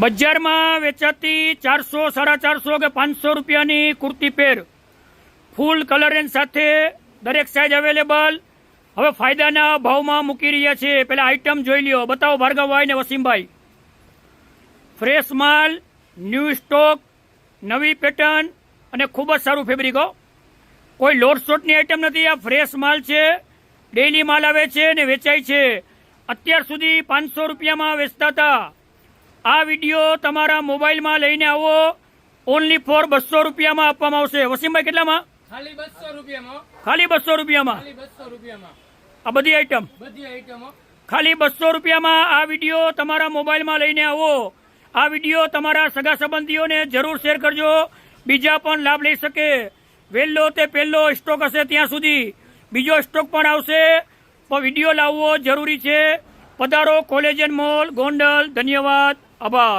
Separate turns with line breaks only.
બજારમાં વેચાતી ચારસો, સાડા ચારસો કે પાંચસો રૂપિયાની kurti pair. Full colour and સાથે દરેક સાઇઝ અવેલેબલ હવે ફાયદાના ભાવમાં મૂકી રહ્યા છે. પેલા આઈટમ જોઈ લ્યો. બતાવો ભાર્ગવભાઈ ને વસીમભાઈ. ફ્રેશ માલ ન્યૂ સ્ટોક નવી પેટર્ન અને ખૂબ જ સારું ફેબ્રિક કોઈ લોડસોટની આઇટમ નથી. આ ફ્રેશ માલ છે. ડેઈલી માલ આવે છે ને વેચાય છે. અત્યાર સુધી પાંચસો રૂપિયામાં વેચતા હતા. આ વીડિયો તમારા મોબાઈલમાં લઈને આવો. ઓનલી ફોર બસો રૂપિયામાં આપવામાં આવશે. વસીમભાઈ કેટલામાં? ખાલી બસો રૂપિયામાં.
ખાલી બસો રૂપિયામાં?
આ બધી આઈટમ
બધી આઈટમો
ખાલી બસો રૂપિયામાં આ વીડિયો તમારા મોબાઈલમાં લઈને આવો. આ વીડિયો તમારા સગા સંબંધીઓને જરૂર શેર કરજો. બીજા પણ લાભ લઈ શકે. વહેલો તે પહેલો સ્ટોક હશે ત્યાં સુધી. બીજો સ્ટોક પણ આવશે. પણ વીડિયો લાવવો જરૂરી છે. પધારો કોલેજન મોલ ગોંડલ ધન્યવાદ આભાર.